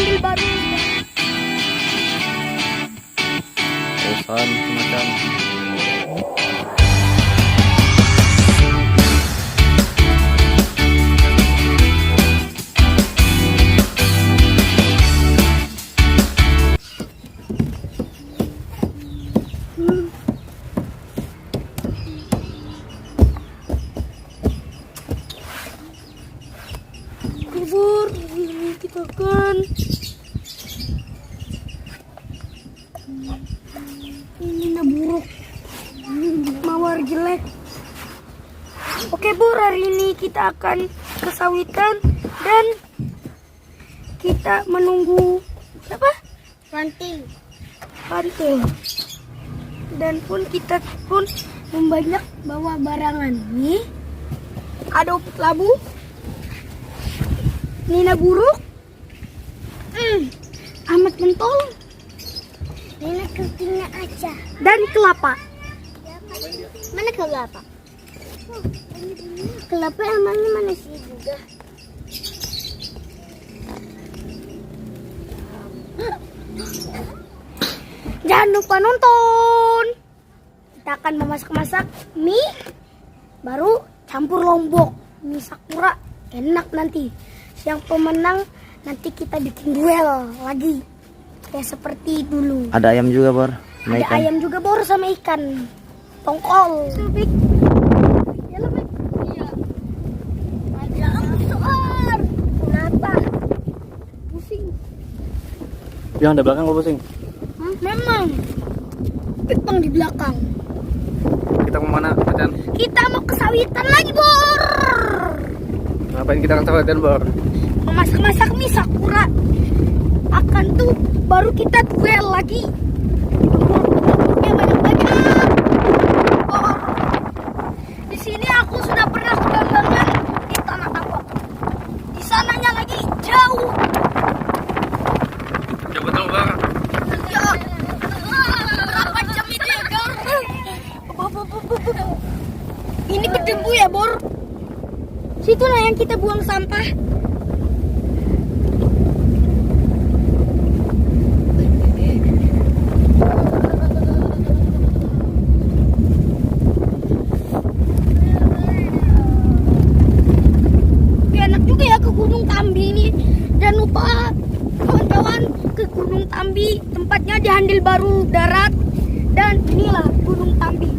handle baru. Kausan semacam. Kita akan ke sawitan dan kita menunggu apa? Ranting. Ranting. Dan pun kita pun membanyak bawa barangan. Nih, ada upik labu, Nina buruk, hmm, amat mentol, Nina ketingnya aja. dan kelapa. Mana kelapa? Kelapa emangnya mana sih juga? Jangan lupa nonton. Kita akan memasak-masak mie, baru campur lombok, mie sakura, enak nanti. Yang pemenang nanti kita bikin duel lagi, kayak seperti dulu. Ada ayam juga, Bor. Sama Ada ikan. ayam juga bor sama ikan tongkol. Subik. Ya lo, Bik. Iya. Ada besar. Kenapa? Pusing. Yang ada belakang lo pusing. Hah? Memang. Pitang di belakang. Kita mau mana, Macan? Kita mau ke sawitan lagi, Bor. Ngapain kita kan dan Bor? Memasak-masak mie sakura. Akan tuh baru kita duel lagi. Yang banyak-banyak. Bor. Di sini aku sudah pernah kebanggangan di tanah abang. Di sananya lagi jauh. Coba tahu, Bor. Ya. Berapa jam itu ya, Bor? Ini berdebu ya, Bor. Situlah yang kita buang sampah. Tapi enak juga ya ke Gunung Tambi ini. Jangan lupa kawan-kawan ke Gunung Tambi. Tempatnya di Handil Baru Darat. Dan inilah Gunung Tambi.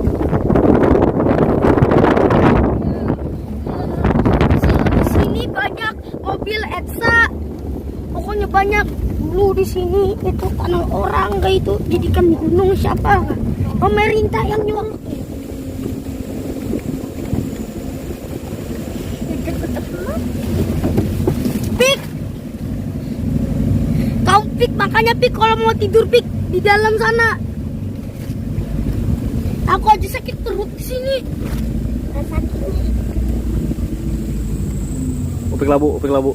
Di sini banyak mobil Etsa. Pokoknya banyak dulu di sini itu tanah orang gak itu jadikan gunung siapa? Pemerintah yang nyuruh. Pik, kau pik makanya pik kalau mau tidur pik di dalam sana. Aku aja sakit perut di sini. Upik labu, upik labu.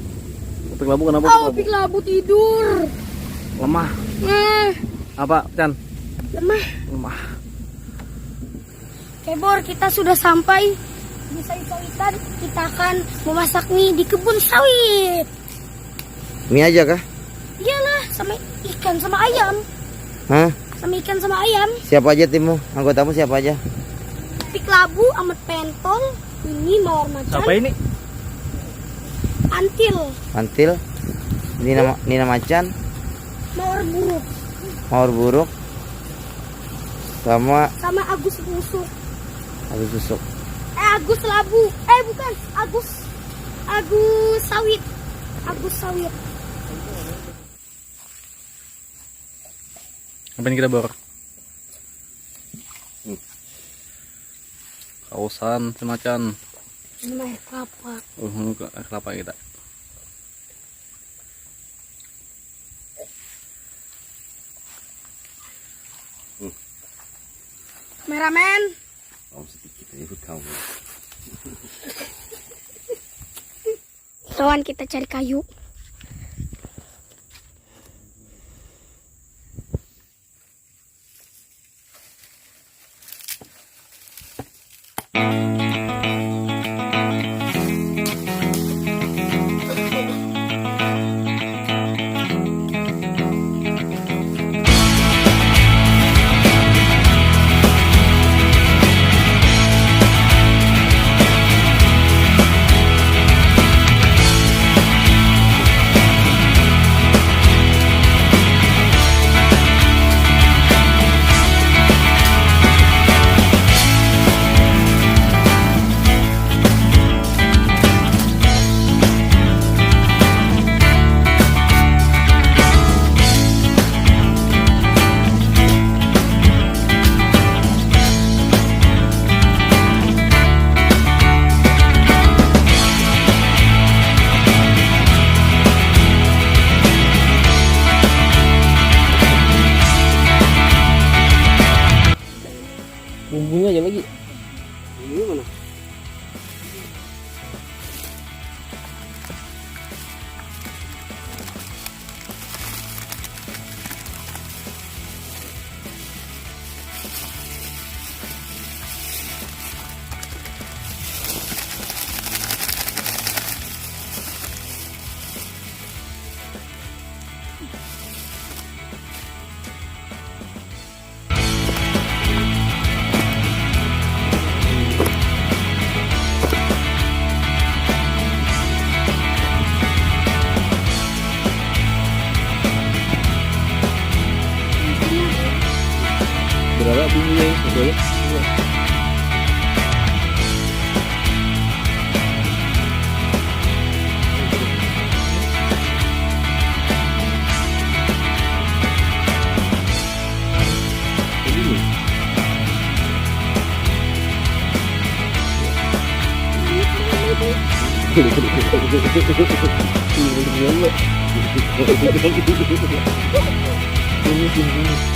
Upik labu kenapa? Oh, upik pik labu tidur. Lemah. Nah, Apa, Chan? lemah. Lemah. Oke Bor, kita sudah sampai di sawit-sawitan. Kita akan memasak mie di kebun sawit. Mie aja kah? Iyalah, sama ikan sama ayam. Hah? Sama ikan sama ayam. Siapa aja timmu? Anggotamu siapa aja? Pik labu, amat pentol. Ini mawar macan. ini? Antil, Antil. Ini nama Nina Macan, mawar buruk. Mawar Buruk, sama Sama Agus busuk. Agus Susuk. Eh, Agus labu. Eh, bukan. Agus. Agus sawit. Agus sawit. Ngapain kita bor? Kausan semacam Ini kelapa. uh, kelapa kita. Kameramen. Kawan kita cari kayu. Boleh. Enam.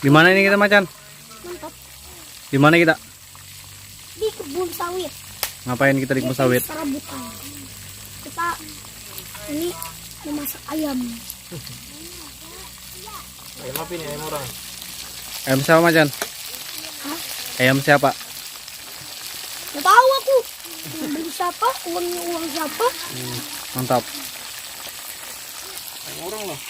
Di mana ini kita macan? Mantap. Di mana kita? Di kebun sawit. Ngapain kita di kebun sawit? Serabutan. Kita ini memasak ayam. Ayam apa ini? Ayam orang. Ayam siapa macan? Hah? Ayam siapa? Gak tahu aku. Beli siapa? Uangnya uang siapa? Mantap. Ayam orang loh.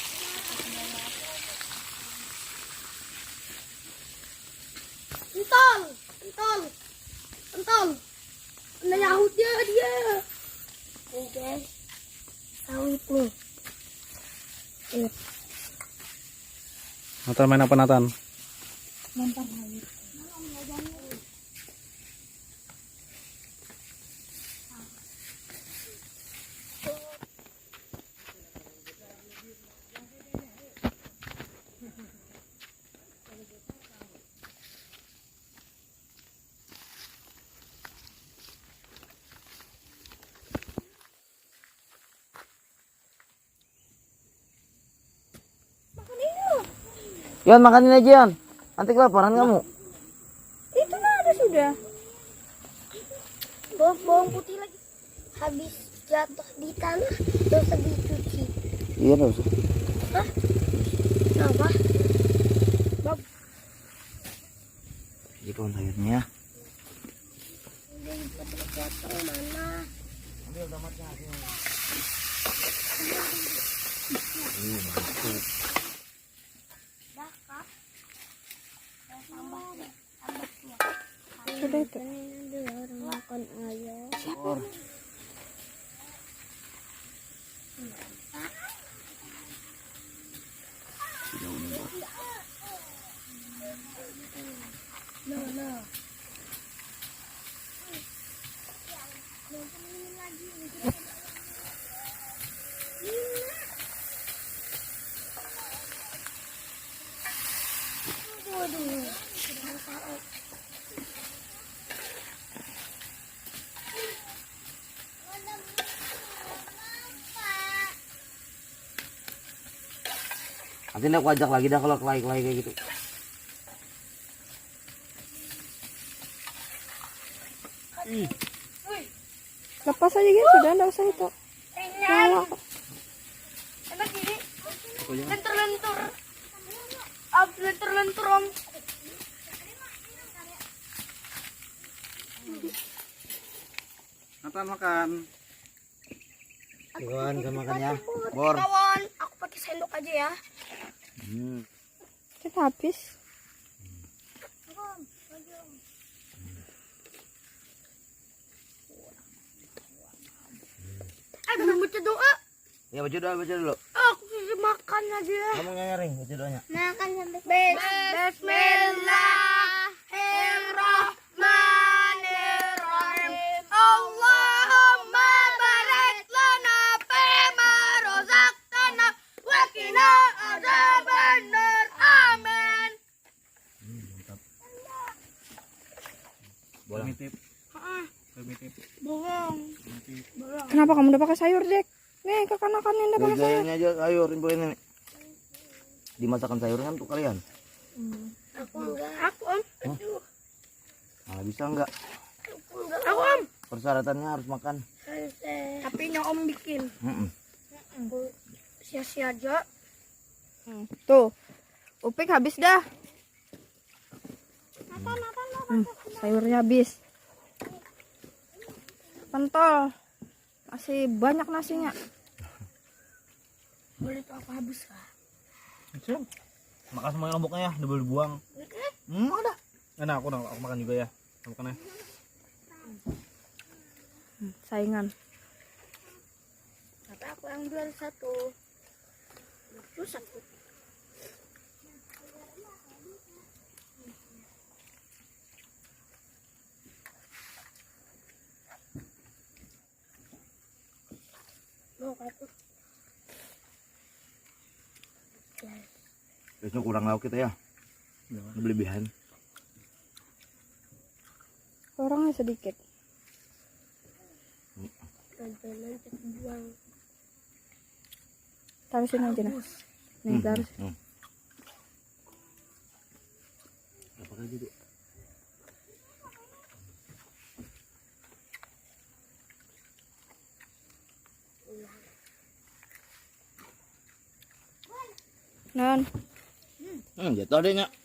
Ada Yahud dia dia. Nih guys, sawit nih. Natan main apa Natan? lempar sawit. Yan, makanin aja Yan. Nanti kelaparan kamu. Itu mah ada sudah. Bawang, bawang putih lagi. Habis jatuh di tanah, terus dicuci. Iya, enggak usah. Kenapa? Jadi kawan sayurnya. Jatuh mana? Sudah itu. orang makan ayam. Nanti aku ajak lagi dah kalau kelai-kelai kayak gitu. Lepas aja gitu, sudah enggak usah itu. Nyala kok. Enak gini. Lentur-lentur. Ab lentur-lentur om. Natan makan. Kawan, kan makannya. Bor. Kawan, aku pakai sendok aja ya. Hmm. Kita habis. Belum baca doa. Ya baca doa, baca dulu. Aku sih makan aja. Kamu nyaring baca doanya. Makan sampai Bismillahirrahmanirrahim. Allahumma barik Kenapa kamu udah pakai sayur, Dek? Nih, kekanakannya udah pakai sayur. Aja sayur info ini. Dimasakan sayur kan untuk kalian. Aku enggak. Aku om. Nah, bisa enggak? Aku om. Persyaratannya harus makan. Tapi yang om bikin. Mm-mm. Sia-sia aja. Hmm. Tuh. Upik habis dah. Hmm, sayurnya habis. Pentol. Masih banyak nasinya. Boleh tuh aku habis lah. Siap. Makan semuanya lomboknya ya, double buang. Hmm, ada. Enak aku, aku makan juga ya. Aku makan ya. Hmm, saingan. Tapi aku yang jual satu. Rusak. Biasanya kurang lauk kita ya. Berlebihan. Orangnya sedikit. Nanti buang. Taruh sini aja nah. Nih, Hmm, taruh. hmm. Apa lagi, Dek? Non. Hmm, jatuh adanya. Dan.